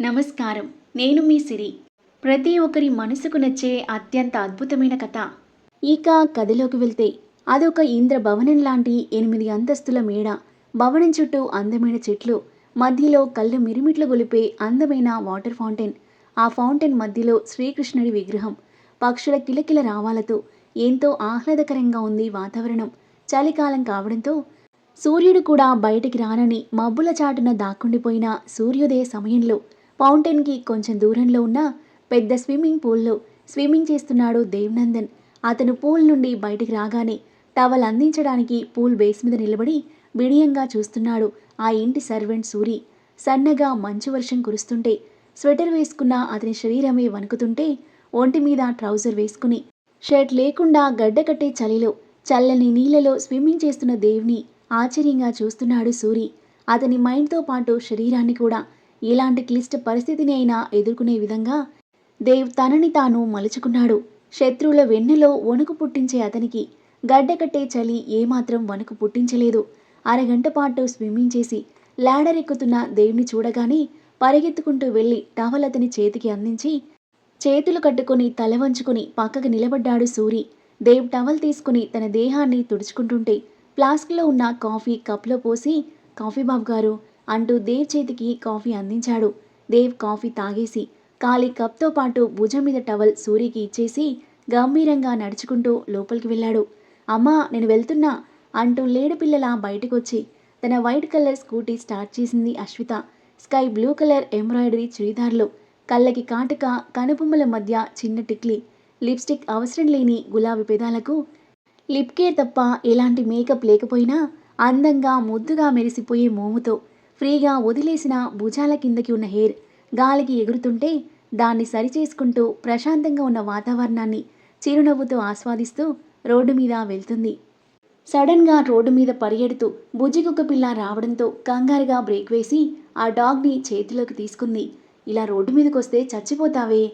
నమస్కారం. నేను మీ సిరి. ప్రతి ఒక్కరి మనసుకు నచ్చే అత్యంత అద్భుతమైన కథ. ఇక కథలోకి వెళ్తే అదొక ఇంద్ర భవనం లాంటి ఎనిమిది అంతస్తుల మేడ. భవనం చుట్టూ అందమైన చెట్లు. మధ్యలో కళ్ళు మిరిమిట్లు గొలిపే అందమైన వాటర్ ఫౌంటైన్. ఆ ఫౌంటైన్ మధ్యలో శ్రీకృష్ణుడి విగ్రహం. పక్షుల కిలకిల రావాలతో ఎంతో ఆహ్లాదకరంగా ఉంది వాతావరణం. చలికాలం కావడంతో సూర్యుడు కూడా బయటికి రానని మబ్బుల చాటున దాక్కుండిపోయిన సూర్యోదయ సమయంలో ఫౌంటైన్కి కొంచెం దూరంలో ఉన్న పెద్ద స్విమ్మింగ్ పూల్లో స్విమ్మింగ్ చేస్తున్నాడు దేవ్నందన్. అతను పూల్ నుండి బయటికి రాగానే టవల్ అందించడానికి పూల్ బేస్ మీద నిలబడి బిడియంగా చూస్తున్నాడు ఆ ఇంటి సర్వెంట్ సూరి. సన్నగా మంచు వర్షం కురుస్తుంటే స్వెటర్ వేసుకున్న అతని శరీరమే వణుకుతుంటే ఒంటి మీద ట్రౌజర్ వేసుకుని షర్ట్ లేకుండా గడ్డకట్టే చలిలో చల్లని నీళ్ళలో స్విమ్మింగ్ చేస్తున్న దేవ్ని ఆశ్చర్యంగా చూస్తున్నాడు సూరి. అతని మైండ్తో పాటు శరీరాన్ని కూడా ఇలాంటి క్లిష్ట పరిస్థితిని అయినా ఎదుర్కొనే విధంగా దేవ్ తనని తాను మలుచుకున్నాడు. శత్రువుల వెన్నెలో వణుకు పుట్టించే అతనికి గడ్డకట్టే చలి ఏమాత్రం వణుకు పుట్టించలేదు. అరగంట పాటు స్విమ్మింగ్ చేసి లాడర్ ఎక్కుతున్న దేవుని చూడగానే పరిగెత్తుకుంటూ వెళ్ళి టవల్ అతని చేతికి అందించి చేతులు కట్టుకుని తల వంచుకుని పక్కకు నిలబడ్డాడు సూరి. దేవ్ టవల్ తీసుకుని తన దేహాన్ని తుడుచుకుంటుంటే ఫ్లాస్క్లో ఉన్న కాఫీ కప్లో పోసి కాఫీ బాబు గారు అంటూ దేవ్ చేతికి కాఫీ అందించాడు. దేవ్ కాఫీ తాగేసి ఖాళీ కప్తో పాటు భుజం మీద టవల్ సూరికి ఇచ్చేసి గంభీరంగా నడుచుకుంటూ లోపలికి వెళ్ళాడు. అమ్మా నేను వెళ్తున్నా అంటూ లేడి పిల్లల బయటకొచ్చి తన వైట్ కలర్ స్కూటీ స్టార్ట్ చేసింది Ashwitha. Sky blue colour embroidery చుడిదార్లు కళ్ళకి కాటుక కనుబొమ్మల మధ్య చిన్న టిక్లీ లిప్స్టిక్ అవసరం లేని గులాబీ పెదాలకు లిప్ కేర్ తప్ప ఎలాంటి మేకప్ లేకపోయినా అందంగా ముద్దుగా మెరిసిపోయే మోముతో ఫ్రీగా వదిలేసిన భుజాల కిందకి ఉన్న హెయిర్ గాలికి ఎగురుతుంటే దాన్ని సరిచేసుకుంటూ ప్రశాంతంగా ఉన్న వాతావరణాన్ని చిరునవ్వుతో ఆస్వాదిస్తూ రోడ్డు మీద వెళ్తుంది. సడన్గా రోడ్డు మీద పరిగెడుతూ బుజ్జికుక్క పిల్ల రావడంతో కంగారుగా బ్రేక్ వేసి ఆ డాగ్ని చేతిలోకి తీసుకుంది. ఇలా రోడ్డు మీదకి వస్తే చచ్చిపోతావే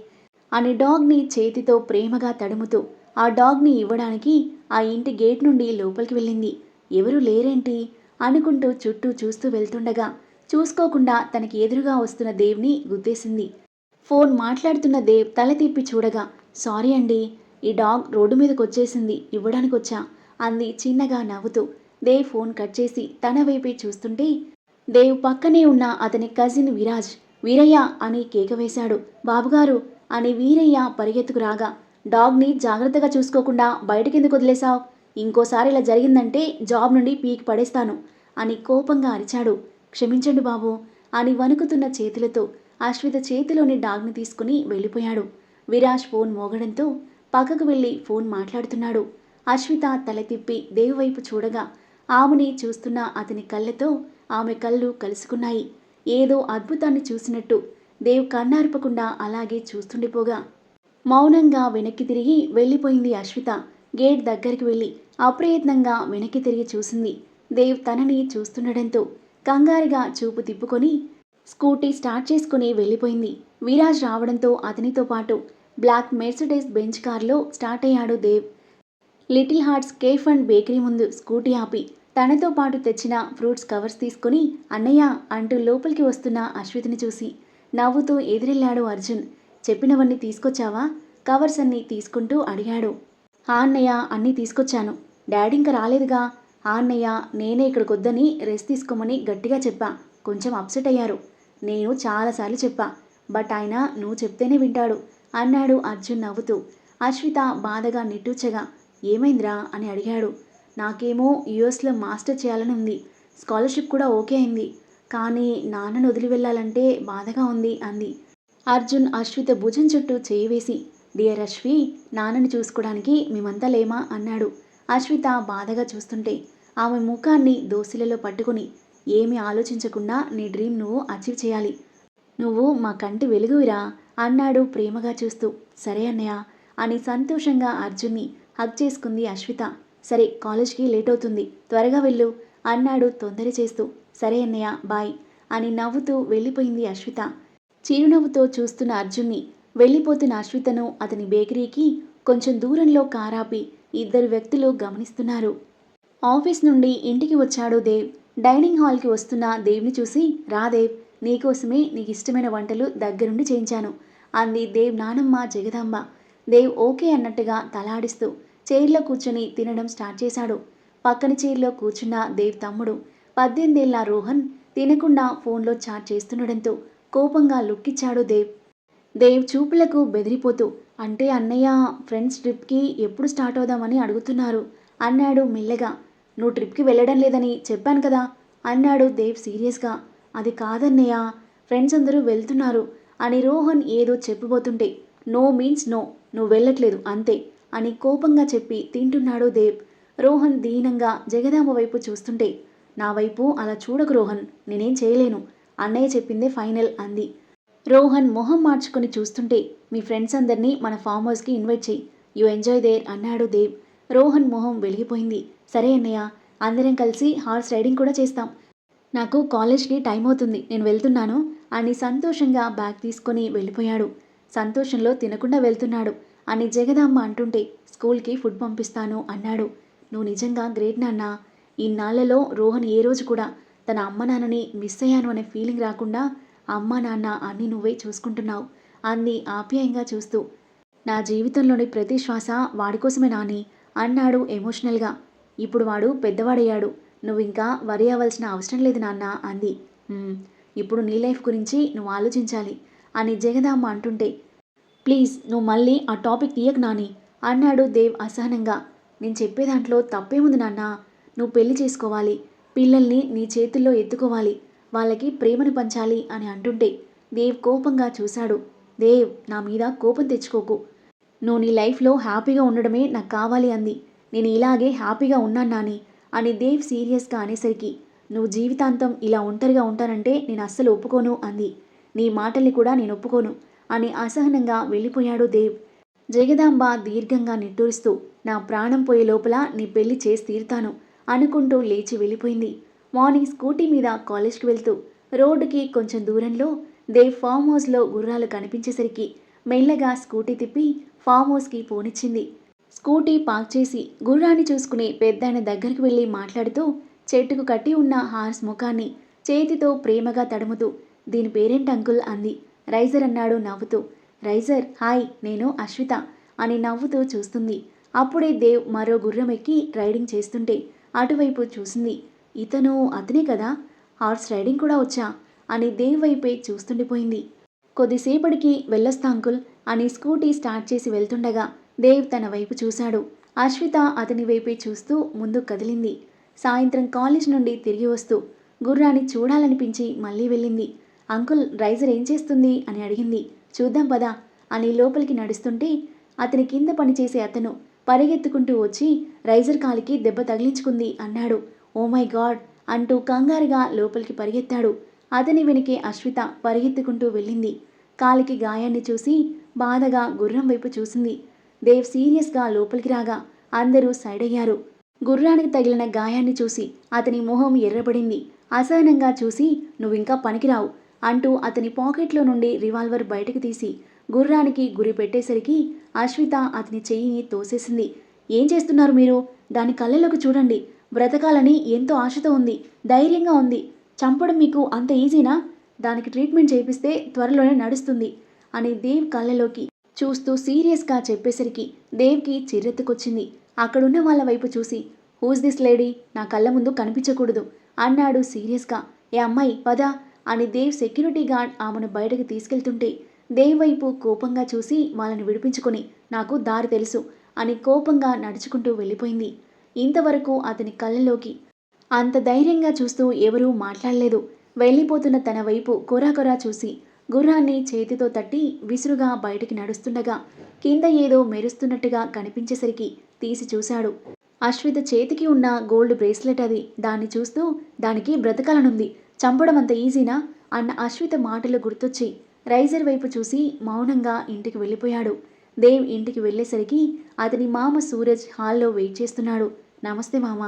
అని డాగ్ని చేతితో ప్రేమగా తడుముతూ ఆ డాగ్ని ఇవ్వడానికి ఆ ఇంటి గేట్ నుండి లోపలికి వెళ్ళింది. ఎవరూ లేరేంటి? అనుకుంటూ చుట్టూ చూస్తూ వెళ్తుండగా చూసుకోకుండా తనకి ఎదురుగా వస్తున్న దేవ్ని గుద్దేసింది. ఫోన్ మాట్లాడుతున్న దేవ్ తల తిప్పి చూడగా సారీ అండి ఈ డాగ్ రోడ్డు మీదకి వచ్చేసింది ఇవ్వడానికి వచ్చా? అంది చిన్నగా నవ్వుతూ. దేవ్ ఫోన్ కట్ చేసి తన వైపే చూస్తుంటే దేవ్ పక్కనే ఉన్న అతని కజిన్ విరాజ్ వీరయ్య అని కేక వేశాడు. బాబుగారు అని వీరయ్య పరిగెత్తుకు రాగా డాగ్ని జాగ్రత్తగా చూసుకోకుండా బయటకెందుకు వదిలేశావు? ఇంకోసారి ఇలా జరిగిందంటే జాబ్ నుండి పీకి పడేస్తాను అని కోపంగా అరిచాడు. క్షమించండి బాబు అని వణుకుతున్న చేతులతో అశ్విత చేతిలోని డాగ్ని తీసుకుని వెళ్ళిపోయాడు. విరాజ్ ఫోన్ మోగడంతో పక్కకు వెళ్ళి ఫోన్ మాట్లాడుతున్నాడు. అశ్విత తల తిప్పి దేవు వైపు చూడగా ఆమెని చూస్తున్న అతని కళ్ళతో ఆమె కళ్ళు కలుసుకున్నాయి. ఏదో అద్భుతాన్ని చూసినట్టు దేవ్ కన్నార్పకుండా అలాగే చూస్తుండిపోగా. మౌనంగా వెనక్కి తిరిగి వెళ్ళిపోయింది అశ్విత. గేట్ దగ్గరికి వెళ్ళి అప్రయత్నంగా వెనక్కి తిరిగి చూసింది. దేవ్ తనని చూస్తుండడంతో కంగారుగా చూపు తిప్పుకొని స్కూటీ స్టార్ట్ చేసుకుని వెళ్ళిపోయింది. విరాజ్ రావడంతో అతనితో పాటు బ్లాక్ మెర్సిడెస్ బెంచ్ కార్లో స్టార్ట్ అయ్యాడు Dev. Little hearts cafe and bakery ముందు స్కూటీ ఆపి తనతో పాటు తెచ్చిన ఫ్రూట్స్ కవర్స్ తీసుకుని అన్నయ్య అంటూ లోపలికి వస్తున్న అశ్వితిని చూసి నవ్వుతూ ఎదురెళ్ళాడు అర్జున్. చెప్పినవన్నీ తీసుకొచ్చావా? కవర్స్ అన్నీ తీసుకుంటూ అడిగాడు. ఆ అన్నయ్య అన్నీ తీసుకొచ్చాను. డాడీ ఇంకా రాలేదుగా. ఆ అన్నయ్య నేనే ఇక్కడికి వద్దని రెస్ట్ తీసుకోమని గట్టిగా చెప్పా. కొంచెం అప్సెట్ అయ్యారు. నేను చాలాసార్లు చెప్పా. బట్ ఆయన నువ్వు చెప్తేనే వింటాడు అన్నాడు అర్జున్ నవ్వుతూ. అశ్విత బాధగా నిట్టూచగా ఏమైందిరా? అని అడిగాడు. నాకేమో యుఎస్లో మాస్టర్ చేయాలని ఉంది. స్కాలర్షిప్ కూడా ఓకే అయింది. కానీ నాన్నను వదిలి వెళ్ళాలంటే బాధగా ఉంది అంది. అర్జున్ అశ్విత భుజం చుట్టూ చేయి వేసి డియర్ అశ్వి నాన్నని చూసుకోవడానికి మేమంతా లేమా? అన్నాడు. అశ్విత బాధగా చూస్తుంటే ఆమె ముఖాన్ని దోసిలలో పట్టుకుని ఏమీ ఆలోచించకుండా నీ డ్రీమ్ నువ్వు అచీవ్ చేయాలి. నువ్వు మా కంటి వెలుగువిరా అన్నాడు ప్రేమగా చూస్తూ. సరే అన్నయ్య అని సంతోషంగా అర్జున్ని హక్ చేసుకుంది అశ్విత. సరే కాలేజ్కి లేట్ అవుతుంది. త్వరగా వెళ్ళు అన్నాడు తొందర చేస్తూ. సరే అన్నయ్య బాయ్ అని నవ్వుతూ వెళ్ళిపోయింది అశ్విత. చిరునవ్వుతో చూస్తున్న అర్జున్ని వెళ్ళిపోతున్న అశ్వితను అతని బేకరీకి కొంచెం దూరంలో కారాపి ఇద్దరు వ్యక్తులు గమనిస్తున్నారు. ఆఫీస్ నుండి ఇంటికి వచ్చాడు దేవ్. డైనింగ్ హాల్కి వస్తున్న దేవ్ని చూసి రాదేవ్ నీకోసమే నీకు ఇష్టమైన వంటలు దగ్గరుండి చేయించాను అంది దేవ్ నానమ్మ జగదాంబ. దేవ్ ఓకే అన్నట్టుగా తలాడిస్తూ చైర్లో కూర్చొని తినడం స్టార్ట్ చేశాడు. పక్కన చైర్లో కూర్చున్న దేవ్ తమ్ముడు పద్దెనిమిదేళ్ళ రోహన్ తినకుండా ఫోన్లో చాట్ చేస్తుండడంతో కోపంగా లుక్కిచ్చాడు దేవ్. దేవ్ చూపులకు బెదిరిపోతూ అంటే అన్నయ్య ఫ్రెండ్స్ ట్రిప్కి ఎప్పుడు స్టార్ట్ అవుదామని అడుగుతున్నారు. అన్నాడు మెల్లగా. నువ్వు ట్రిప్కి వెళ్ళడం లేదని చెప్పాను కదా అన్నాడు దేవ్ సీరియస్గా. అది కాదన్నయ్య ఫ్రెండ్స్ అందరూ వెళ్తున్నారు అని రోహన్ ఏదో చెప్పబోతుంటే నో మీన్స్ నో నువ్వు వెళ్ళట్లేదు అంతే అని కోపంగా చెప్పి తింటున్నాడు దేవ్. రోహన్ దీనంగా జగదాంబ వైపు చూస్తుంటే నా వైపు అలా చూడకు రోహన్ నేనేం చేయలేను అన్నయ్య చెప్పిందే ఫైనల్ అంది. రోహన్ మొహం మార్చుకొని చూస్తుంటే మీ ఫ్రెండ్స్ అందరినీ మన ఫామ్ హౌస్కి ఇన్వైట్ చేయి యు ఎంజాయ్ దేర్ అన్నాడు దేవ్. రోహన్ మొహం వెలిగిపోయింది. సరే అన్నయ్య అందరం కలిసి హార్స్ రైడింగ్ కూడా చేస్తాం. నాకు కాలేజ్కి టైం అవుతుంది. నేను వెళ్తున్నాను. అని సంతోషంగా బ్యాగ్ తీసుకొని వెళ్ళిపోయాడు. సంతోషంలో తినకుండా వెళ్తున్నాడు. అని జగదమ్మ అంటుంటే స్కూల్కి ఫుడ్ పంపిస్తాను అన్నాడు. నువ్వు నిజంగా గ్రేట్ నాన్న. ఇన్నాళ్ళలో రోహన్ ఏ రోజు కూడా తన అమ్మ నాన్నని మిస్ అయ్యాను అనే ఫీలింగ్ రాకుండా అమ్మ నాన్న అన్నీ నువ్వే చూసుకుంటున్నావు అంది ఆప్యాయంగా చూస్తూ. నా జీవితంలోని ప్రతి శ్వాస వాడి కోసమే నాని అన్నాడు ఎమోషనల్గా. ఇప్పుడు వాడు పెద్దవాడయ్యాడు. నువ్వు ఇంకా వరి అవ్వాల్సిన అవసరం లేదు నాన్న అంది. ఇప్పుడు నీ లైఫ్ గురించి నువ్వు ఆలోచించాలి అని జగదామ్మ అంటుంటే. ప్లీజ్ నువ్వు మళ్ళీ ఆ టాపిక్ తీయకు నాని అన్నాడు దేవ్ అసహనంగా. నేను చెప్పే దాంట్లో తప్పేముంది నాన్న? నువ్వు పెళ్ళి చేసుకోవాలి. పిల్లల్ని నీ చేతుల్లో ఎత్తుకోవాలి. వాళ్ళకి ప్రేమను పంచాలి అని అంటుంటే దేవ్ కోపంగా చూశాడు. దేవ్ నా మీద కోపం తెచ్చుకోకు. నువ్వు నీ లైఫ్లో హ్యాపీగా ఉండడమే నాకు కావాలి అంది. నేను ఇలాగే హ్యాపీగా ఉన్నాను నాని అని దేవ్ సీరియస్గా అనేసరికి నువ్వు జీవితాంతం ఇలా ఒంటరిగా ఉంటానంటే నేను అస్సలు ఒప్పుకోను అంది. నీ మాటల్ని కూడా నేను ఒప్పుకోను అని అసహనంగా వెళ్ళిపోయాడు దేవ్. జగదాంబ దీర్ఘంగా నిట్టూరుస్తూ నా ప్రాణం పోయే లోపల నీ పెళ్ళి చేసి తీరుతాను అనుకుంటూ లేచి వెళ్ళిపోయింది. మార్నింగ్ స్కూటీ మీద కాలేజ్కి వెళ్తూ రోడ్డుకి కొంచెం దూరంలో దేవ్ ఫామ్ హౌస్లో గుర్రాలు కనిపించేసరికి మెల్లగా స్కూటీ తిప్పి ఫామ్ హౌస్కి పోనిచ్చింది. స్కూటీ పార్క్ చేసి గుర్రాన్ని చూసుకుని పెద్దాయన దగ్గరికి వెళ్ళి మాట్లాడుతూ చెట్టుకు కట్టి ఉన్న హార్స్ ముఖాన్ని చేతితో ప్రేమగా తడుముతూ దీని పేరెంట్ అంకుల్? అంది. రైజర్ అన్నాడు నవ్వుతూ రైజర్ హాయ్ నేను అశ్విత అని నవ్వుతూ చూస్తుంది. అప్పుడే దేవ్ మరో గుర్రం ఎక్కి రైడింగ్ చేస్తుంటే అటువైపు చూసింది ఇతను అతనే కదా? హార్స్ రైడింగ్ కూడా వచ్చా? అని దేవ్ వైపే చూస్తుండిపోయింది. కొద్దిసేపటికి వెళ్ళొస్తా అంకుల్ అని స్కూటీ స్టార్ట్ చేసి వెళ్తుండగా దేవ్ తన వైపు చూశాడు. అశ్విత అతని వైపే చూస్తూ ముందు కదిలింది. సాయంత్రం కాలేజ్ నుండి తిరిగి వస్తూ గుర్రాన్ని చూడాలనిపించి మళ్ళీ వెళ్ళింది. అంకుల్ రైజర్ ఏం చేస్తుంది? అని అడిగింది. చూద్దాం పదా అని లోపలికి నడుస్తుంటే అతని కింద పనిచేసే అతను పరిగెత్తుకుంటూ వచ్చి రైజర్ కాలికి దెబ్బ తగిలించుకుంది అన్నాడు. ఓ మై గాడ్ అంటూ కంగారుగా లోపలికి పరిగెత్తాడు. అతని వెనుకే అశ్విత పరిగెత్తుకుంటూ వెళ్ళింది. కాలికి గాయాన్ని చూసి బాధగా గుర్రం వైపు చూసింది. దేవ్ సీరియస్గా లోపలికి రాగా అందరూ సైడ్ అయ్యారు గుర్రానికి తగిలిన గాయాన్ని చూసి అతని మొహం ఎర్రబడింది. అసహనంగా చూసి నువ్వింకా పనికిరావు అంటూ అతని పాకెట్లో నుండి రివాల్వర్ బయటకు తీసి గుర్రానికి గురి పెట్టేసరికి అశ్విత అతని చెయ్యిని తోసేసింది. ఏం చేస్తున్నారు మీరు? దాని కళ్ళలోకి చూడండి. బ్రతకాలని ఎంతో ఆశతో ఉంది ధైర్యంగా ఉంది. చంపడం మీకు అంత ఈజీనా? దానికి ట్రీట్మెంట్ చేపిస్తే త్వరలోనే నడుస్తుంది అని దేవ్ కళ్ళలోకి చూస్తూ సీరియస్గా చెప్పేసరికి దేవ్కి చిర్రెత్తుకొచ్చింది. అక్కడున్న వాళ్ళ వైపు చూసి హూస్ దిస్ లేడీ నా కళ్ళ ముందు కనిపించకూడదు అన్నాడు సీరియస్గా. ఏ అమ్మాయి? పదా అని దేవ్ సెక్యూరిటీ గార్డ్ ఆమెను బయటకు తీసుకెళ్తుంటే దేవ్ వైపు కోపంగా చూసి వాళ్ళని విడిపించుకొని నాకు దారి తెలుసు అని కోపంగా నడుచుకుంటూ వెళ్ళిపోయింది. ఇంతవరకు అతని కళ్ళలోకి అంత ధైర్యంగా చూస్తూ ఎవరూ మాట్లాడలేదు. వెళ్ళిపోతున్న తన వైపు కొరాకొరా చూసి గుర్రాన్ని చేతితో తట్టి విసురుగా బయటికి నడుస్తుండగా కింద ఏదో మెరుస్తున్నట్టుగా కనిపించేసరికి తీసి చూశాడు. అశ్విత చేతికి ఉన్న గోల్డ్ బ్రేస్లెట్ అది. దాన్ని చూస్తూ దానికి బ్రతకాలనుంది. చంపడం అంత ఈజీనా? అన్న అశ్విత మాటలు గుర్తొచ్చి రైజర్ వైపు చూసి మౌనంగా ఇంటికి వెళ్ళిపోయాడు. దేవ్ ఇంటికి వెళ్ళేసరికి అతని మామ సూరజ్ హాల్లో వెయిట్ చేస్తున్నాడు. నమస్తే మామ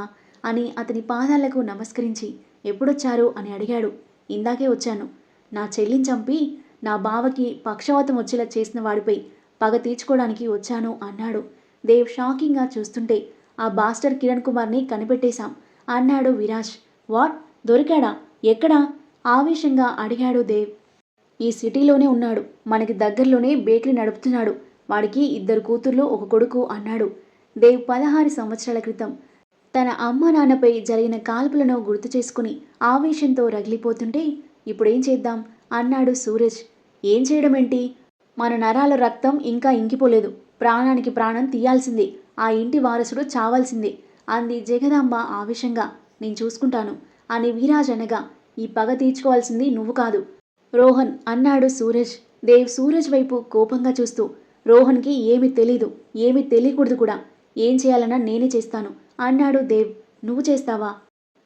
అని అతని పాదాలకు నమస్కరించి ఎప్పుడొచ్చారు అని అడిగాడు. ఇందాకే వచ్చాను. నా చెల్లిని చంపి నా బావకి పక్షవాతం వచ్చేలా చేసిన వాడిపై పగ తీర్చుకోవడానికి వచ్చాను అన్నాడు. దేవ్ షాకింగ్గా చూస్తుంటే ఆ బాస్టర్ కిరణ్ కుమార్ని కనిపెట్టేశాం అన్నాడు విరాజ్. వాట్? దొరికాడా? ఎక్కడా? ఆవేశంగా అడిగాడు దేవ్. ఈ సిటీలోనే ఉన్నాడు. మనకి దగ్గరలోనే బేకరీ నడుపుతున్నాడు. వాడికి ఇద్దరు కూతుర్లు ఒక కొడుకు అన్నాడు. దేవ్ పదహారు సంవత్సరాల క్రితం తన అమ్మ నాన్నపై జరిగిన కాల్పులను గుర్తు చేసుకుని ఆవేశంతో రగిలిపోతుంటే ఇప్పుడేం చేద్దాం? అన్నాడు సూరజ్. ఏం చేయడం ఏంటి మన నరాల రక్తం ఇంకా ఇంకిపోలేదు. ప్రాణానికి ప్రాణం తీయాల్సిందే. ఆ ఇంటి వారసుడు చావాల్సిందే అంది జగదాంబ ఆవేశంగా. నేను చూసుకుంటాను అని వీరాజ్ అనగా. ఈ పగ తీర్చుకోవాల్సింది నువ్వు కాదు. రోహన్ అన్నాడు సూరజ్. దేవ్ సూరజ్ వైపు కోపంగా చూస్తూ. రోహన్కి ఏమీ తెలీదు. ఏమీ తెలియకూడదు కూడా. ఏం చేయాలన్నా నేనే చేస్తాను. అన్నాడు దేవ్. నువ్వు చేస్తావా?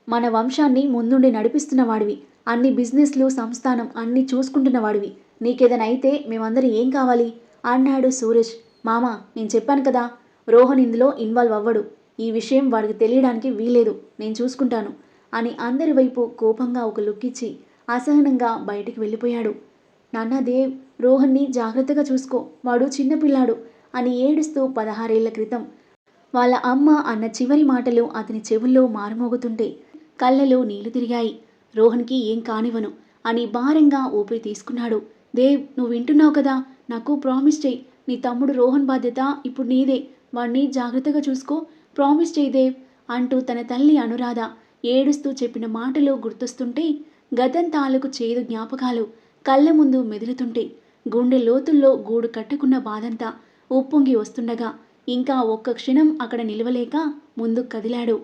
మన వంశాన్ని ముందుండి నడిపిస్తున్నవాడివి. అన్ని బిజినెస్లు సంస్థానం అన్ని చూసుకుంటున్నవాడివి. నీకేదైనా అయితే మేమందరం ఏం కావాలి? అన్నాడు సూరజ్. మామ నేను చెప్పాను కదా రోహన్ ఇందులో ఇన్వాల్వ్ అవ్వడు. ఈ విషయం వాడికి తెలియడానికి వీలేదు నేను చూసుకుంటాను అని అందరి వైపు కోపంగా ఒక లుక్ ఇచ్చి అసహనంగా బయటికి వెళ్ళిపోయాడు. నాన్న దేవ్ రోహన్ని జాగ్రత్తగా చూసుకో. వాడు చిన్నపిల్లాడు అని ఏడుస్తూ పదహారేళ్ళ క్రితం వాళ్ళ అమ్మ అన్న చివరి మాటలు అతని చెవుల్లో మారుమోగుతుంటే కళ్ళలో నీళ్ళు తిరిగాయి. రోహన్కి ఏం కానివ్వను అని భారంగా ఊపిరి తీసుకున్నాడు. దేవ్ నువ్వు వింటున్నావు కదా? నాకు ప్రామిస్ చేయి. నీ తమ్ముడు రోహన్ బాధ్యత ఇప్పుడు నీదే. వాణ్ణి జాగ్రత్తగా చూసుకో. ప్రామిస్ చేయి దేవ్ అంటూ తన తల్లి అనురాధ ఏడుస్తూ చెప్పిన మాటలు గుర్తొస్తుంటే గతం తాలూకు చేదు జ్ఞాపకాలు కళ్ళ ముందు మెదులుతుంటే గుండె లోతుల్లో గూడు కట్టుకున్న బాధంతా ఉప్పొంగి వస్తుండగా ఇంకా ఒక్క క్షణం అక్కడ నిలవలేక ముందుకు కదిలాడు.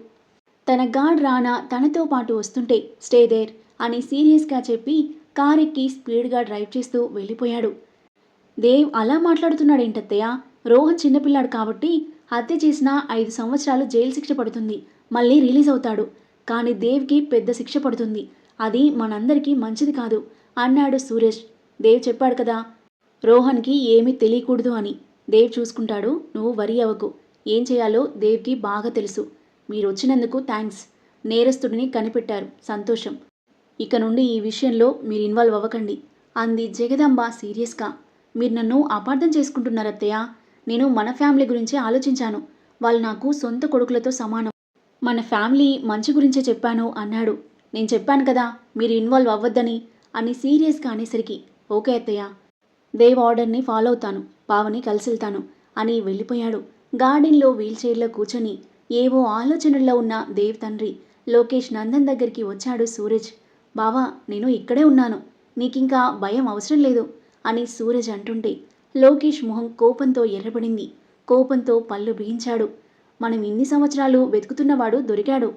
తన గాడ్ రానా తనతో పాటు వస్తుంటే స్టే దేర్ అని సీరియస్గా చెప్పి కారెక్కి స్పీడ్గా డ్రైవ్ చేస్తూ వెళ్ళిపోయాడు. దేవ్ అలా మాట్లాడుతున్నాడేంటత్తయ్య? రోహన్ చిన్నపిల్లాడు కాబట్టి హత్య చేసిన ఐదు సంవత్సరాలు జైలు శిక్ష పడుతుంది మళ్ళీ రిలీజ్ అవుతాడు. కానీ దేవ్కి పెద్ద శిక్ష పడుతుంది. అది మనందరికీ మంచిది కాదు అన్నాడు సురేష్. దేవ్ చెప్పాడు కదా రోహన్కి ఏమీ తెలియకూడదు అని. దేవ్ చూసుకుంటాడు. నువ్వు వరి అవ్వకు. ఏం చేయాలో దేవ్కి బాగా తెలుసు. మీరు వచ్చినందుకు థ్యాంక్స్ నేరస్తుడిని కనిపెట్టారు. సంతోషం. ఇక నుండి ఈ విషయంలో మీరు ఇన్వాల్వ్ అవ్వకండి. అంది జగదంబ సీరియస్గా. మీరు నన్ను అపార్థం చేసుకుంటున్నారత్తయ్య. నేను మన ఫ్యామిలీ గురించి ఆలోచించాను. వాళ్ళు నాకు సొంత కొడుకులతో సమానం. మన ఫ్యామిలీ మంచి గురించే చెప్పాను అన్నాడు. నేను చెప్పాను కదా మీరు ఇన్వాల్వ్ అవ్వద్దని అని సీరియస్గా అనేసరికి. ఓకే అత్తయ్య. దేవ్ ఆర్డర్ని ఫాలో అవుతాను పావని కలిసి వెళ్తాను అని వెళ్ళిపోయాడు. గార్డెన్లో వీల్ చైర్లో కూర్చొని ఏవో ఆలోచనల్లో ఉన్న దేవ్ తండ్రి లోకేష్ నందన్ దగ్గరికి వచ్చాడు సూరజ్. బావా నేను ఇక్కడే ఉన్నాను. నీకింకా భయం అవసరం లేదు అని సూరజ్ అంటుంటే లోకేష్ మొహం కోపంతో ఎర్రబడింది. కోపంతో పళ్ళు బిగించాడు. మనం ఇన్ని సంవత్సరాలు వెతుకుతున్నవాడు దొరికాడు.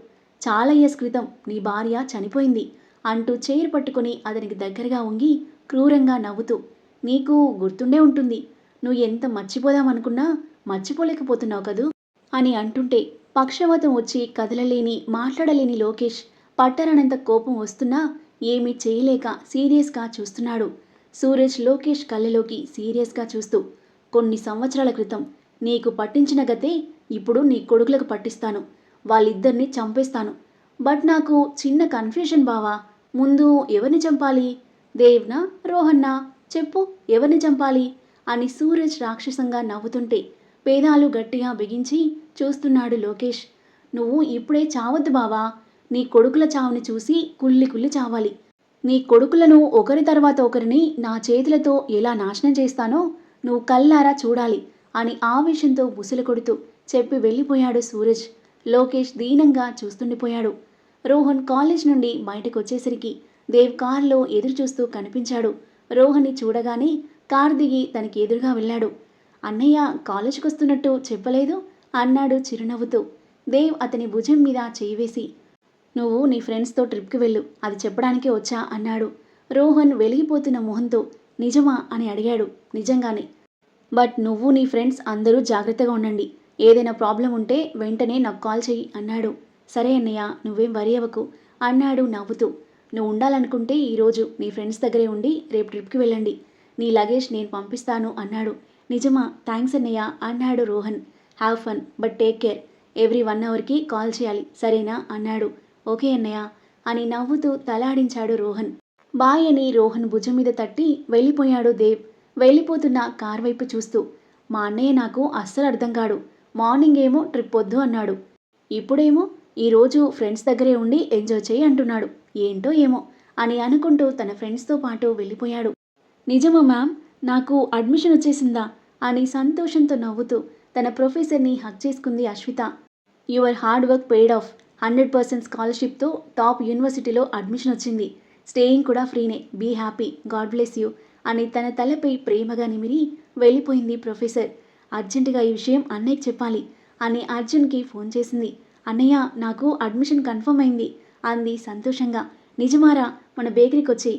చాలా ఇయర్స్ క్రితం నీ భార్య చనిపోయింది అంటూ చైర్ పట్టుకొని అతనికి దగ్గరగా ఉంగి క్రూరంగా నవ్వుతూ నీకు గుర్తుండే ఉంటుంది. నువ్వు ఎంత మర్చిపోదామనుకున్నా మర్చిపోలేకపోతున్నావు కదూ? అని అంటుంటే పక్షవాతం వచ్చి కదలలేని మాట్లాడలేని లోకేష్ పట్టరనంత కోపం వస్తున్నా ఏమీ చేయలేక సీరియస్గా చూస్తున్నాడు. సూరజ్ లోకేష్ కళ్ళలోకి సీరియస్గా చూస్తూ కొన్ని సంవత్సరాల క్రితం నీకు పట్టించిన గతే ఇప్పుడు నీ కొడుకులకు పట్టిస్తాను. వాళ్ళిద్దరిని చంపేస్తాను. బట్ నాకు చిన్న కన్ఫ్యూషన్ బావా. ముందు ఎవరిని చంపాలి? దేవ్నా? రోహన్నా? చెప్పు ఎవరిని చంపాలి? అని సూరజ్ రాక్షసంగా నవ్వుతుంటే పేదాలు గట్టిగా బిగించి చూస్తున్నాడు లోకేష్. నువ్వు ఇప్పుడే చావద్దు బావా. నీ కొడుకుల చావుని చూసి కుల్లి కుల్లి చావాలి. నీ కొడుకులను ఒకరి తర్వాత ఒకరిని నా చేతులతో ఎలా నాశనం చేస్తానో నువ్వు కల్లారా చూడాలి అని ఆవేశంతో బుసలు కొడుతూ చెప్పి వెళ్ళిపోయాడు సూరజ్. లోకేష్ దీనంగా చూస్తుండిపోయాడు రోహన్ కాలేజ్ నుండి బయటకు వచ్చేసరికి దేవ్ కారులో ఎదురుచూస్తూ కనిపించాడు. రోహన్ని చూడగానే కార్ దిగి తనకి ఎదురుగా వెళ్ళాడు. అన్నయ్య కాలేజీకి వస్తున్నట్టు చెప్పలేదు అన్నాడు చిరునవ్వుతూ. దేవ్ అతని భుజం మీద చేయి వేసి నువ్వు నీ ఫ్రెండ్స్తో ట్రిప్కి వెళ్ళు అది చెప్పడానికే వచ్చా? అన్నాడు. రోహన్ వెలిగిపోతున్న మొహంతో నిజమా? అని అడిగాడు. నిజంగానే. బట్ నువ్వు నీ ఫ్రెండ్స్ అందరూ జాగ్రత్తగా ఉండండి. ఏదైనా ప్రాబ్లం ఉంటే వెంటనే నాకు కాల్ చెయ్యి అన్నాడు. సరే అన్నయ్య నువ్వేం వరి అవ్వకు అన్నాడు నవ్వుతూ. నువ్వు ఉండాలనుకుంటే ఈరోజు నీ ఫ్రెండ్స్ దగ్గరే ఉండి రేపు ట్రిప్కి వెళ్ళండి. నీ లగేజ్ నేను పంపిస్తాను అన్నాడు. నిజమా? థ్యాంక్స్ అన్నయ్య అన్నాడు Rohan. Have fun but take care. Every one అవర్కి call చేయాలి. సరేనా? అన్నాడు. ఓకే అన్నయ్య అని నవ్వుతూ తలాడించాడు రోహన్. బాయ్ అని రోహన్ భుజం మీద తట్టి వెళ్ళిపోయాడు దేవ్. వెళ్ళిపోతున్న కార్ వైపు చూస్తూ మా అన్నయ్య నాకు అస్సలు అర్థం కాడు. మార్నింగ్ ఏమో ట్రిప్ వద్దు అన్నాడు. ఇప్పుడేమో ఈరోజు ఫ్రెండ్స్ దగ్గరే ఉండి ఎంజాయ్ చేయి అంటున్నాడు. ఏంటో ఏమో అని అనుకుంటూ తన ఫ్రెండ్స్తో పాటు వెళ్ళిపోయాడు. నిజమా మ్యామ్? నాకు అడ్మిషన్ వచ్చేసిందా? అని సంతోషంతో నవ్వుతూ తన ప్రొఫెసర్ని హక్ చేసుకుంది Ashwitha. Your hard work paid off hundred percent స్కాలర్షిప్తో top యూనివర్సిటీలో అడ్మిషన్ వచ్చింది. స్టేయింగ్ కూడా ఫ్రీనే. Be happy. God bless you అని తన తలపై ప్రేమగా నిమిరి వెళ్ళిపోయింది ప్రొఫెసర్. అర్జెంటుగా ఈ విషయం అన్నయ్యకి చెప్పాలి అని అర్జున్కి ఫోన్ చేసింది. అన్నయ్య నాకు అడ్మిషన్ కన్ఫర్మ్ అయింది. అంది సంతోషంగా. నిజమారా? మన బేకరీకి వచ్చి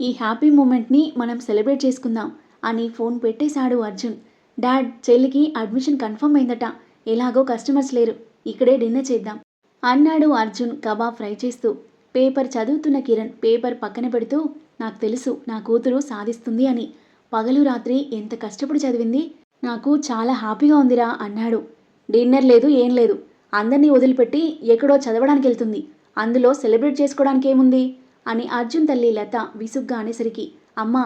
ఈ హ్యాపీ మూమెంట్ని మనం సెలబ్రేట్ చేసుకుందాం అని ఫోన్ పెట్టేశాడు అర్జున్. డాడ్ చెల్లికి అడ్మిషన్ కన్ఫర్మ్ అయిందట. ఎలాగో కస్టమర్స్ లేరు. ఇక్కడే డిన్నర్ చేద్దాం అన్నాడు అర్జున్ కబాబ్ ఫ్రై చేస్తూ. పేపర్ చదువుతున్న కిరణ్ పేపర్ పక్కన పెడుతూ నాకు తెలుసు నా కూతురు సాధిస్తుంది అని. పగలు రాత్రి ఎంత కష్టపడి చదివింది? నాకు చాలా హ్యాపీగా ఉందిరా అన్నాడు. డిన్నర్ లేదు ఏం లేదు. అందరినీ వదిలిపెట్టి ఎక్కడో చదవడానికి వెళ్తుంది అందులో సెలబ్రేట్ చేసుకోవడానికి ఏముంది? అని అర్జున్ తల్లి లత విసుగ్గా అనేసరికి అమ్మా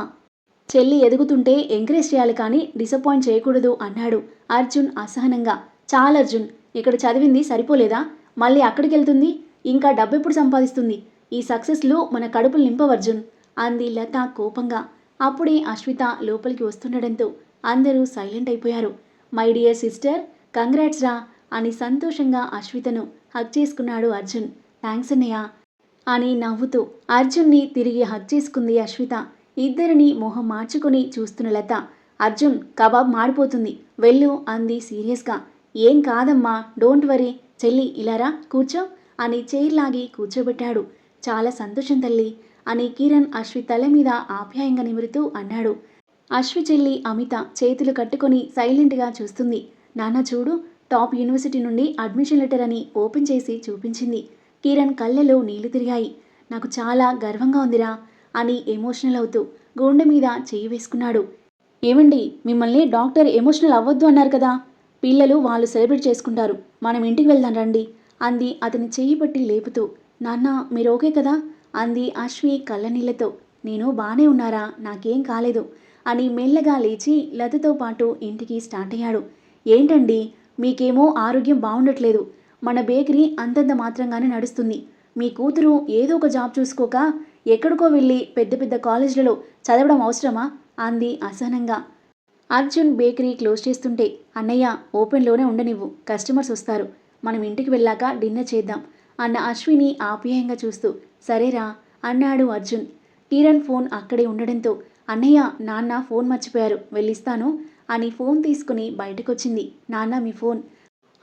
చెల్లి ఎదుగుతుంటే ఎంకరేజ్ చేయాలి కానీ డిసప్పాయింట్ చేయకూడదు అన్నాడు అర్జున్ అసహనంగా. చాలా అర్జున్ ఇక్కడ చదివింది సరిపోలేదా? మళ్ళీ అక్కడికి వెళ్తుంది? ఇంకా డబ్బెప్పుడు సంపాదిస్తుంది? ఈ సక్సెస్లు మన కడుపులు నింపవర్జున్ అంది లత కోపంగా. అప్పుడే అశ్విత లోపలికి వస్తుండడంతో అందరూ సైలెంట్ అయిపోయారు. మై డియర్ సిస్టర్ కంగ్రాట్స్ రా అని సంతోషంగా అశ్వితను హక్ చేసుకున్నాడు అర్జున్. థ్యాంక్స్ అన్నయ్య అని నవ్వుతూ అర్జున్ని తిరిగి హక్ చేసుకుంది అశ్విత. ఇద్దరిని మొహం మార్చుకుని చూస్తున్న లత అర్జున్ కబాబ్ మాడిపోతుంది. వెళ్ళు అంది సీరియస్గా ఏం కాదమ్మా డోంట్ వరీ. చెల్లి ఇలారా కూర్చో అని చైర్ లాగి కూర్చోబెట్టాడు. చాలా సంతోషం తల్లి అని కిరణ్ అశ్వి తల మీద ఆప్యాయంగా నిమురుతూ అన్నాడు. అశ్వి చెల్లి అమిత చేతులు కట్టుకొని సైలెంట్గా చూస్తుంది. నాన్న చూడు టాప్ యూనివర్సిటీ నుండి అడ్మిషన్ లెటర్ అని ఓపెన్ చేసి చూపించింది. కిరణ్ కళ్ళలో నీళ్ళు తిరిగాయి. నాకు చాలా గర్వంగా ఉందిరా అని ఎమోషనల్ అవుతూ గుండె మీద చేయి వేసుకున్నాడు. ఏమండి మిమ్మల్ని డాక్టర్ ఎమోషనల్ అవ్వద్దు అన్నారు కదా. పిల్లలు వాళ్ళు సెలబ్రేట్ చేసుకుంటారు. మనం ఇంటికి వెళ్దాం రండి అంది అతని చెయ్యి పట్టి లేపుతూ. నాన్న మీరు ఓకే కదా? అంది అశ్వి కళ్ళనీళ్ళతో నేను బానే ఉన్నారా? నాకేం కాలేదు అని మెల్లగా లేచి లతతో పాటు ఇంటికి స్టార్ట్ అయ్యాడు. ఏంటండి? మీకేమో ఆరోగ్యం బాగుండట్లేదు మన బేకరీ అంతంత మాత్రంగానే నడుస్తుంది. మీ కూతురు ఏదో ఒక జాబ్ చూసుకోక ఎక్కడికో వెళ్ళి పెద్ద పెద్ద కాలేజీలలో చదవడం అవసరమా? అంది అసహనంగా. అర్జున్ బేకరీ క్లోజ్ చేస్తుంటే అన్నయ్య ఓపెన్లోనే ఉండనివ్వు కస్టమర్స్ వస్తారు. మనం ఇంటికి వెళ్ళాక డిన్నర్ చేద్దాం అన్న అశ్విని ఆప్యాయంగా చూస్తూ సరేరా అన్నాడు అర్జున్. కిరణ్ ఫోన్ అక్కడే ఉండడంతో అన్నయ్య నాన్న ఫోన్ మర్చిపోయారు వెళ్ళిస్తాను అని ఫోన్ తీసుకుని బయటకొచ్చింది. నాన్న మీ ఫోన్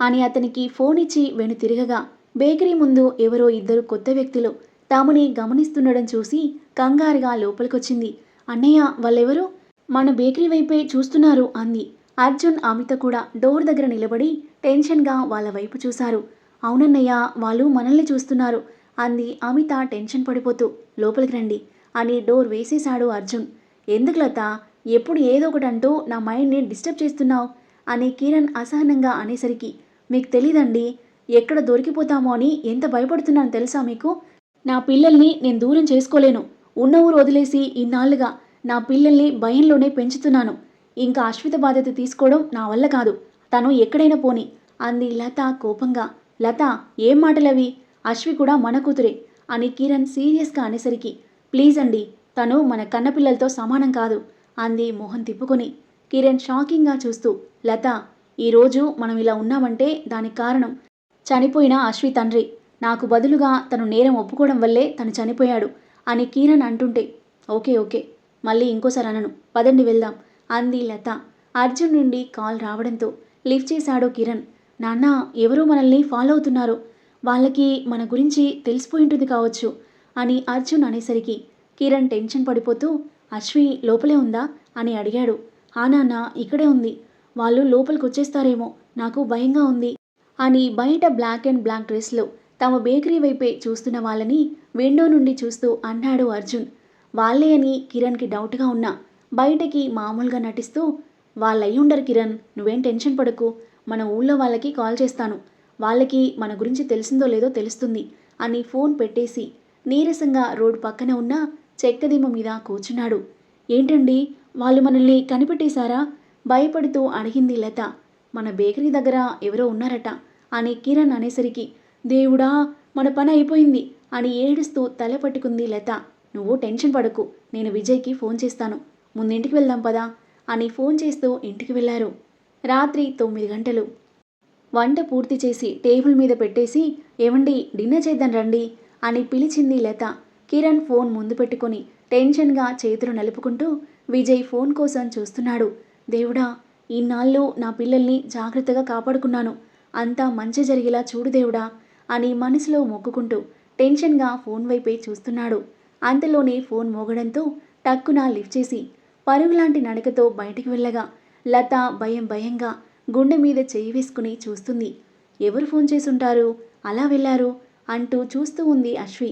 అని అతనికి ఫోన్ ఇచ్చి వెనుతిరగగా బేకరీ ముందు ఎవరో ఇద్దరు కొత్త వ్యక్తులు తాముని గమనిస్తుండడం చూసి కంగారుగా లోపలికొచ్చింది. అన్నయ్య వాళ్ళెవరు? మన బేకరీ వైపే చూస్తున్నారు అంది. అర్జున్ అమిత కూడా డోర్ దగ్గర నిలబడి టెన్షన్గా వాళ్ళ వైపు చూశారు. అవునన్నయ్య వాళ్ళు మనల్ని చూస్తున్నారు అంది అమిత టెన్షన్ పడిపోతూ. లోపలికి రండి అని డోర్ వేసేశాడు అర్జున్. ఎందుకు లత? ఎప్పుడు ఏదో ఒకటి అంటూ నా మైండ్ని డిస్టర్బ్ చేస్తున్నావు? అని కిరణ్ అసహనంగా అనేసరికి మీకు తెలీదండి. ఎక్కడ దొరికిపోతామో అని ఎంత భయపడుతున్నాను తెలుసా మీకు? నా పిల్లల్ని నేను దూరం చేసుకోలేను. ఉన్న ఊరు వదిలేసి ఇన్నాళ్ళుగా నా పిల్లల్ని భయంలోనే పెంచుతున్నాను. ఇంకా అశ్విత బాధ్యత తీసుకోవడం నా వల్ల కాదు. తను ఎక్కడైనా పోని. అంది లత కోపంగా. లత ఏం మాటలవి? అశ్వి కూడా మన కూతురే అని కిరణ్ సీరియస్గా అనేసరికి. ప్లీజ్ అండి తను మన కన్నపిల్లలతో సమానం కాదు. అంది మొహం తిప్పుకొని. కిరణ్ షాకింగ్గా చూస్తూ లత ఈరోజు మనం ఇలా ఉన్నామంటే దానికి కారణం చనిపోయిన అశ్వి తండ్రి. నాకు బదులుగా తను నేరం ఒప్పుకోవడం వల్లే తను చనిపోయాడు అని కిరణ్ అంటుంటే ఓకే ఓకే మళ్ళీ ఇంకోసారి అనను. పదండి వెళ్దాం అంది లత. అర్జున్ నుండి కాల్ రావడంతో లిఫ్ట్ చేశాడు కిరణ్. నాన్న ఎవరో మనల్ని ఫాలో అవుతున్నారు. వాళ్ళకి మన గురించి తెలిసిపోయి ఉంటుంది కావచ్చు అని అర్జున్ అనేసరికి కిరణ్ టెన్షన్ పడిపోతూ అశ్వి లోపలే ఉందా అని అడిగాడు. ఆ నాన్న ఇక్కడే ఉంది. వాళ్ళు లోపలికి వచ్చేస్తారేమో నాకు భయంగా ఉంది అని బయట బ్లాక్ అండ్ బ్లాక్ డ్రెస్లో తమ బేకరీ వైపే చూస్తున్న వాళ్ళని విండో నుండి చూస్తూ అన్నాడు అర్జున్. వాళ్ళే అని కిరణ్కి డౌట్గా ఉన్నా బయటకి మామూలుగా నటిస్తూ వాళ్ళయ్యుండరు కిరణ్ నువ్వేం టెన్షన్ పడకు మన ఊళ్ళో వాళ్ళకి కాల్ చేస్తాను వాళ్ళకి మన గురించి తెలిసిందో లేదో తెలుస్తుంది అని ఫోన్ పెట్టేసి నీరసంగా రోడ్డు పక్కన ఉన్న చెక్కదిమ్మ మీద కూర్చున్నాడు. ఏంటండి వాళ్ళు మనల్ని కనిపెట్టేశారా? భయపడుతూ అడిగింది లత. మన బేకరీ దగ్గర ఎవరో ఉన్నారట. అని కిరణ్ అనేసరికి దేవుడా మన పని అయిపోయింది అని ఏడుస్తూ తల పట్టుకుంది లత. నువ్వు టెన్షన్ పడకు నేను విజయ్కి ఫోన్ చేస్తాను. ముందు ఇంటికి వెళ్దాం పదా అని ఫోన్ చేస్తూ ఇంటికి వెళ్ళారు రాత్రి తొమ్మిది గంటలు. వంట పూర్తి చేసి టేబుల్ మీద పెట్టేసి ఏమండి డిన్నర్ చేద్దాం రండి అని పిలిచింది లత. కిరణ్ ఫోన్ ముందు పెట్టుకొని టెన్షన్గా చేతులు నలుపుకుంటూ విజయ్ ఫోన్ కోసం చూస్తున్నాడు. దేవుడా ఇన్నాళ్ళు నా పిల్లల్ని జాగ్రత్తగా కాపాడుకున్నాను. అంతా మంచి జరిగేలా చూడు దేవుడా అని మనసులో మొక్కుకుంటూ టెన్షన్గా ఫోన్ వైపే చూస్తున్నాడు. అంతలోనే ఫోన్ మోగడంతో టక్కున లిఫ్ట్ చేసి పరుగులాంటి నడకతో బయటికి వెళ్ళగా లత భయం భయంగా గుండె మీద చేయి వేసుకుని చూస్తుంది. ఎవరు ఫోన్ చేసుంటారు అలా వెళ్ళారు అంటూ చూస్తూ ఉంది అశ్వి.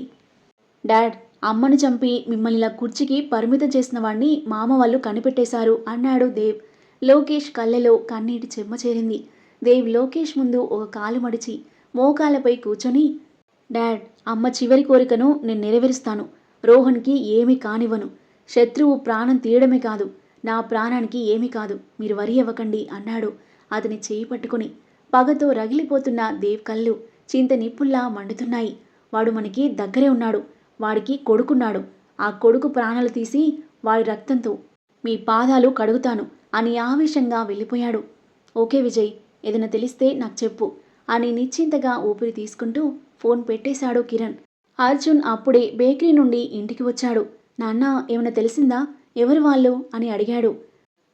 డాడ్ అమ్మను చంపి మిమ్మల్ని ఇలా కుర్చీకి పరిమితం చేసిన వాణ్ణి మామ వాళ్ళు కనిపెట్టేశారు అన్నాడు దేవ్. లోకేష్ కళ్ళలో కన్నీటి చెమ్మ చేరింది. దేవ్ లోకేష్ ముందు ఒక కాలు మడిచి మోకాలపై కూర్చొని డాడ్ అమ్మ చివరి కోరికను నేను నెరవేరుస్తాను. రోహన్కి ఏమీ కానివ్వను. శత్రువు ప్రాణం తీయడమే కాదు. నా ప్రాణానికి ఏమీ కాదు. మీరు వరి అవ్వకండి అన్నాడు అతని చేయి పట్టుకుని. పగతో రగిలిపోతున్న దేవ్ కళ్ళు చింత నిప్పుల్లా మండుతున్నాయి. వాడు మనకి దగ్గరే ఉన్నాడు. వాడికి కొడుకున్నాడు. ఆ కొడుకు ప్రాణాలు తీసి వాడి రక్తంతో మీ పాదాలు కడుగుతాను. అని ఆవేశంగా వెళ్ళిపోయాడు. ఓకే విజయ్ ఏదైనా తెలిస్తే నాకు చెప్పు అని నిశ్చింతగా ఊపిరి తీసుకుంటూ ఫోన్ పెట్టేశాడు కిరణ్. అర్జున్ అప్పుడే బేకరీ నుండి ఇంటికి వచ్చాడు. నాన్న ఏమైనా తెలిసిందా? ఎవరు వాళ్ళు? అని అడిగాడు.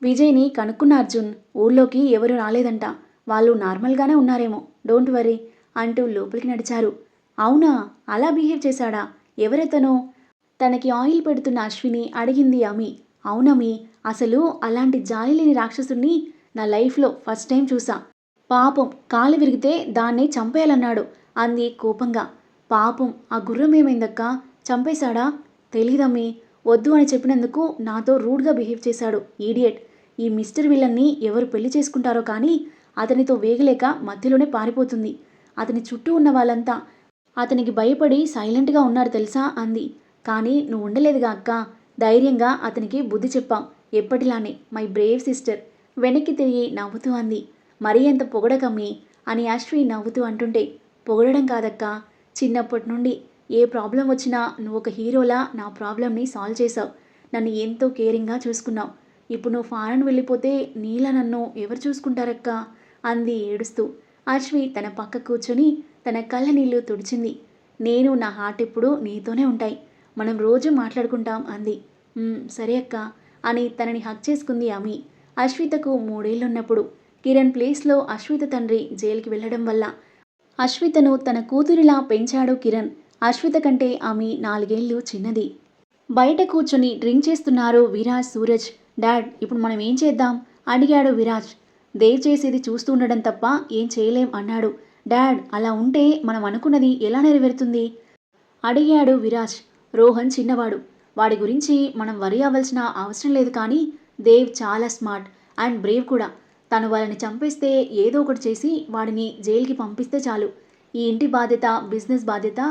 విజయ్ని కనుక్కున్న అర్జున్ ఊళ్ళోకి ఎవరు రాలేదంట. వాళ్ళు నార్మల్గానే ఉన్నారేమో. డోంట్ వరీ అంటూ లోపలికి నడిచారు. అవునా? అలా బిహేవ్ చేశాడా? ఎవరెతను? తనకి ఆయిల్ పెడుతున్న అశ్విని అడిగింది అమి. అవునమి. అసలు అలాంటి జాలి లేని రాక్షసుని నా లైఫ్లో ఫస్ట్ టైం చూసా. పాపం కాలు విరిగితే దాన్ని చంపేయాలన్నాడు అంది కోపంగా. పాపం ఆ గుర్రం ఏమైందక్కా చంపేశాడా? తెలీదమ్మీ. వద్దు అని చెప్పినందుకు నాతో రూడ్గా బిహేవ్ చేశాడు ఈడియట్. ఈ మిస్టర్ విలన్ని ఎవరు పెళ్ళి చేసుకుంటారో కానీ అతనితో వేగలేక మధ్యలోనే పారిపోతుంది. అతని చుట్టూ ఉన్న వాళ్ళంతా అతనికి భయపడి సైలెంట్గా ఉన్నారు తెలుసా? అంది. కానీ నువ్వు ఉండలేదుగా అక్క. ధైర్యంగా అతనికి బుద్ధి చెప్పాం. ఎప్పటిలానే మై బ్రేవ్ సిస్టర్ వెనక్కి తిరిగి నవ్వుతూ అంది. మరీ ఎంత పొగడకమ్మి అని అశ్వి నవ్వుతూ అంటుంటే పొగడడం కాదక్కా. చిన్నప్పటి నుండి ఏ ప్రాబ్లం వచ్చినా నువ్వు ఒక హీరోలా నా ప్రాబ్లమ్ని సాల్వ్ చేసావు నన్ను ఎంతో కేరింగ్గా చూసుకున్నావు. ఇప్పుడు నువ్వు ఫారెన్ వెళ్ళిపోతే నీలా నన్ను ఎవరు చూసుకుంటారక్క? అంది ఏడుస్తూ. అశ్వి తన పక్క కూర్చొని తన కళ్ళ నీళ్ళు తుడిచింది. నేను నా హార్ట్ ఎప్పుడూ నీతోనే ఉంటాయి. మనం రోజు మాట్లాడుకుంటాం అంది. సరే అక్క. అని తనని హక్ చేసుకుంది ఆమె. అశ్వితకు మూడేళ్ళున్నప్పుడు కిరణ్ ప్లేస్లో అశ్విత తండ్రి జైలుకి వెళ్ళడం వల్ల అశ్వితను తన కూతురిలా పెంచాడు కిరణ్. అశ్విత కంటే ఆమె నాలుగేళ్ళు చిన్నది. బయట కూర్చొని డ్రింక్ చేస్తున్నారు విరాజ్ సూరజ్. డాడ్ ఇప్పుడు మనం ఏం చేద్దాం? అడిగాడు విరాజ్. దేవ్ చేసేది చూస్తూ ఉండడం తప్ప ఏం చేయలేం అన్నాడు. డాడ్ అలా ఉంటే మనం అనుకున్నది ఎలా నెరవేరుతుంది? అడిగాడు విరాజ్. రోహన్ చిన్నవాడు. వాడి గురించి మనం వరి అవ్వాల్సిన అవసరం లేదు కానీ దేవ్ చాలా స్మార్ట్ అండ్ బ్రేవ్ కూడా. తను వాళ్ళని చంపేస్తే ఏదో ఒకటి చేసి వాడిని జైలుకి పంపిస్తే చాలు. ఈ ఇంటి బాధ్యత బిజినెస్ బాధ్యత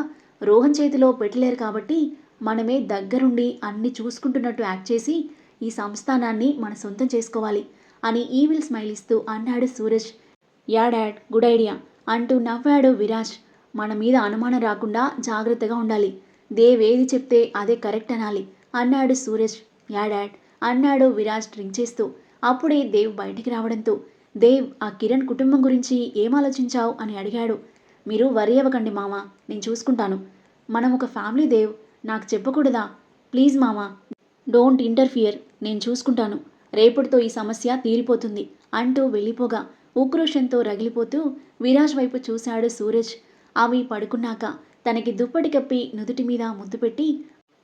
రోహన్ చేతిలో పెట్టలేరు కాబట్టి మనమే దగ్గరుండి అన్ని చూసుకుంటున్నట్టు యాక్ట్ చేసి ఈ సంస్థానాన్ని మన సొంతం చేసుకోవాలి అని ఈవిల్ స్మైల్ ఇస్తూ అన్నాడు Suraj. Yeah dad good idea అంటూ నవ్వాడు విరాజ్. మన మీద అనుమానం రాకుండా జాగ్రత్తగా ఉండాలి. దేవ్ ఏది చెప్తే అదే కరెక్ట్ అనాలి. అన్నాడు సూరజ్. యాడాడ్ అన్నాడు విరాజ్ డ్రింక్ చేస్తూ. అప్పుడే దేవ్ బయటికి రావడంతో దేవ్ ఆ కిరణ్ కుటుంబం గురించి ఏం ఆలోచించావు అని అడిగాడు. మీరు వరి అవ్వకండి మామ నేను చూసుకుంటాను. మనం ఒక ఫ్యామిలీ దేవ్. నాకు చెప్పకూడదా? ప్లీజ్ మామ. డోంట్ ఇంటర్ఫియర్ నేను చూసుకుంటాను. రేపటితో ఈ సమస్య తీరిపోతుంది అంటూ వెళ్ళిపోగా ఉక్రోషంతో రగిలిపోతూ విరాజ్ వైపు చూశాడు సూరజ్. ఆమె పడుకున్నాక తనకి దుప్పటి కప్పి నుదుటి మీద ముద్దు పెట్టి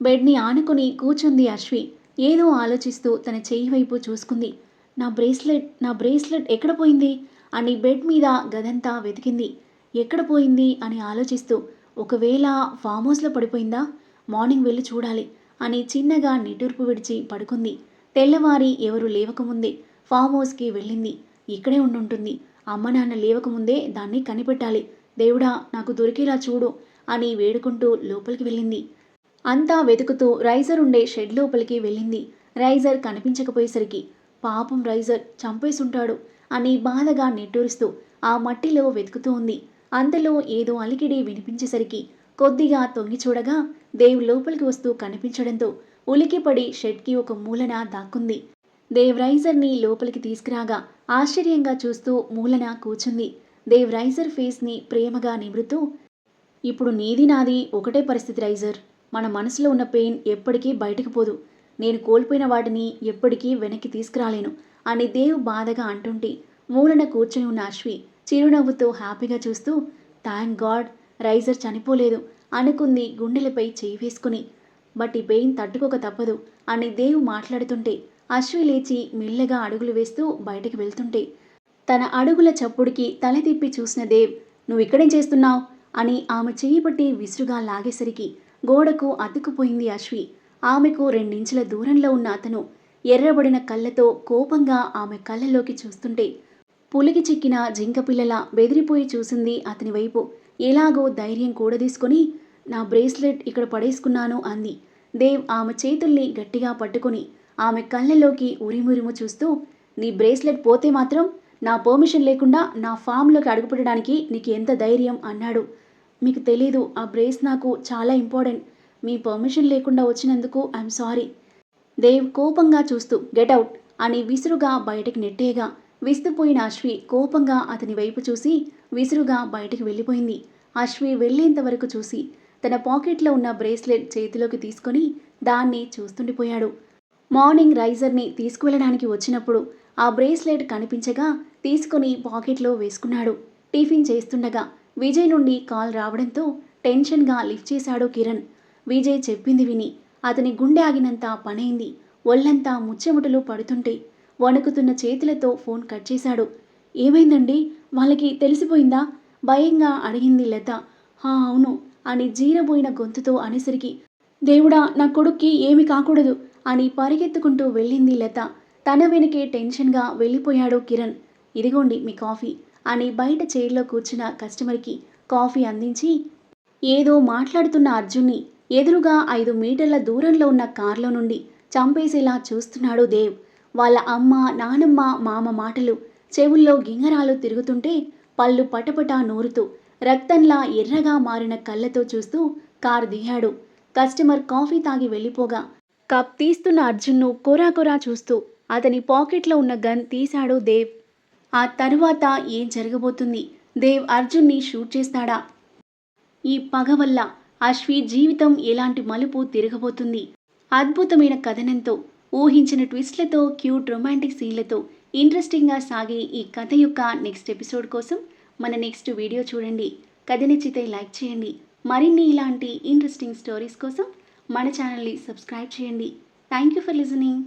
బెడ్ని ఆనుకుని కూర్చుంది అశ్వి. ఏదో ఆలోచిస్తూ తన చేయి వైపు చూసుకుంది. నా బ్రేస్లెట్ నా బ్రేస్లెట్ ఎక్కడ పోయింది? అని బెడ్ మీద గదంతా వెతికింది. ఎక్కడ పోయింది అని ఆలోచిస్తూ ఒకవేళ ఫామ్ హౌస్లో పడిపోయిందా? మార్నింగ్ వెళ్ళి చూడాలి అని చిన్నగా నిటూర్పు విడిచి పడుకుంది. తెల్లవారి ఎవరు లేవకముందే ఫామ్ హౌస్కి వెళ్ళింది. ఇక్కడే ఉండుంటుంది. అమ్మ నాన్న లేవకముందే దాన్ని కనిపెట్టాలి. దేవుడా నాకు దొరికేలా చూడు అని వేడుకుంటూ లోపలికి వెళ్ళింది. అంతా వెతుకుతూ రైజర్ ఉండే షెడ్ లోపలికి వెళ్ళింది. రైజర్ కనిపించకపోయేసరికి పాపం రైజర్ చంపేసుంటాడు అని బాధగా నిట్టూరుస్తూ ఆ మట్టిలో వెతుకుతూ ఉంది. అంతలో ఏదో అలికిడి వినిపించేసరికి కొద్దిగా తొంగి చూడగా దేవ్ లోపలికి వస్తూ కనిపించడంతో ఉలికిపడి షెడ్కి ఒక మూలన దాక్కుంది. దేవ్ రైజర్ని లోపలికి తీసుకురాగా ఆశ్చర్యంగా చూస్తూ మూలన కూర్చుంది. దేవ్ రైజర్ ఫేస్ని ప్రేమగా నిమురుతూ ఇప్పుడు నీది నాది ఒకటే పరిస్థితి రైజర్. మన మనసులో ఉన్న పెయిన్ ఎప్పటికీ బయటకు పోదు. నేను కోల్పోయిన వాటిని ఎప్పటికీ వెనక్కి తీసుకురాలేను అని దేవ్ బాధగా అంటుంటే మూలన కూర్చొని ఉన్న అశ్వి చిరునవ్వుతో హ్యాపీగా చూస్తూ థ్యాంక్ గాడ్ రైజర్ చనిపోలేదు అనుకుంది గుండెలపై చేయి వేసుకుని. బట్ ఈ పెయిన్ తట్టుకోక తప్పదు అని దేవ్ మాట్లాడుతుంటే అశ్వి లేచి మెల్లగా అడుగులు వేస్తూ బయటకు వెళ్తుంటే తన అడుగుల చప్పుడికి తల తిప్పి చూసిన దేవ్ నువ్వు ఇక్కడేం చేస్తున్నావు? అని ఆమె చేయబట్టి విసురుగా లాగేసరికి గోడకు అతుక్కుపోయింది అశ్వి. ఆమెకు రెండించుల దూరంలో ఉన్న అతను ఎర్రబడిన కళ్ళతో కోపంగా ఆమె కళ్ళలోకి చూస్తుంటే పులికి చిక్కిన జింకపిల్లల బెదిరిపోయి చూసింది అతని వైపు. ఎలాగో ధైర్యం కూడదీసుకొని నా బ్రేస్లెట్ ఇక్కడ పడేసుకున్నాను అంది. దేవ్ ఆమె చేతుల్ని గట్టిగా పట్టుకొని ఆమె కళ్ళలోకి ఉరిమురిము చూస్తూ నీ బ్రేస్లెట్ పోతే మాత్రం నా పర్మిషన్ లేకుండా నా ఫామ్లోకి అడుగుపెట్టడానికి నీకు ఎంత ధైర్యం అన్నాడు. మీకు తెలీదు ఆ బ్రేస్ నాకు చాలా ఇంపార్టెంట్ మీ పర్మిషన్ లేకుండా వచ్చినందుకు ఐఎమ్ సారీ దేవ్ కోపంగా చూస్తూ గెట్ అవుట్ అని విసురుగా బయటకు నెట్టేగా విస్తుపోయిన అశ్వి కోపంగా అతని వైపు చూసి విసురుగా బయటికి వెళ్ళిపోయింది. అశ్వి వెళ్ళేంత వరకు చూసి తన పాకెట్లో ఉన్న బ్రేస్లెట్ చేతిలోకి తీసుకొని దాన్ని చూస్తుండిపోయాడు మార్నింగ్ రైజర్ని తీసుకువెళ్ళడానికి వచ్చినప్పుడు ఆ బ్రేస్లెట్ కనిపించగా తీసుకొని పాకెట్లో వేసుకున్నాడు. టిఫిన్ చేస్తుండగా విజయ్ నుండి కాల్ రావడంతో టెన్షన్గా లిఫ్ట్ చేశాడు కిరణ్. విజయ్ చెప్పింది విని అతని గుండె ఆగినంత పనైంది. ఒళ్ళంతా ముచ్చెముటలు పడుతుంటే వణుకుతున్న చేతులతో ఫోన్ కట్ చేశాడు. ఏమైందండి? వాళ్ళకి తెలిసిపోయిందా? భయంగా అడిగింది లత. హా అవును అని జీరబోయిన గొంతుతో అనేసరికి దేవుడా నా కొడుక్కి ఏమి కాకూడదు అని పరిగెత్తుకుంటూ వెళ్ళింది లత. తన వెనకే టెన్షన్గా వెళ్ళిపోయాడు కిరణ్. ఇదిగోండి మీ కాఫీ అని బయట చైర్లో కూర్చున్న కస్టమర్కి కాఫీ అందించి ఏదో మాట్లాడుతున్న అర్జున్ని ఎదురుగా ఐదు మీటర్ల దూరంలో ఉన్న కార్లో నుండి చంపేసేలా చూస్తున్నాడు దేవ్. వాళ్ళ అమ్మ నానమ్మ మామ మాటలు చెవుల్లో గింగరాలు తిరుగుతుంటే పళ్ళు పటపటా నూరుతూ రక్తంలా ఎర్రగా మారిన కళ్ళతో చూస్తూ కారు దిగాడు. కస్టమర్ కాఫీ తాగి వెళ్ళిపోగా కప్ తీస్తున్న అర్జున్ను కొరా కొరా చూస్తూ అతని పాకెట్లో ఉన్న గన్ తీశాడు దేవ్. ఆ తరువాత ఏం జరగబోతుంది? దేవ్ అర్జున్ని షూట్ చేస్తాడా? ఈ పగ వల్ల అశ్వి జీవితం ఎలాంటి మలుపు తిరగబోతుంది? అద్భుతమైన కథనంతో ఊహించిన ట్విస్ట్లతో క్యూట్ రొమాంటిక్ సీన్లతో ఇంట్రెస్టింగ్గా సాగే ఈ కథ యొక్క నెక్స్ట్ ఎపిసోడ్ కోసం మన నెక్స్ట్ వీడియో చూడండి. కథ నచ్చితే లైక్ చేయండి. మరిన్ని ఇలాంటి ఇంట్రెస్టింగ్ స్టోరీస్ కోసం మన ఛానల్ని సబ్స్క్రైబ్ చేయండి. Thank you for listening.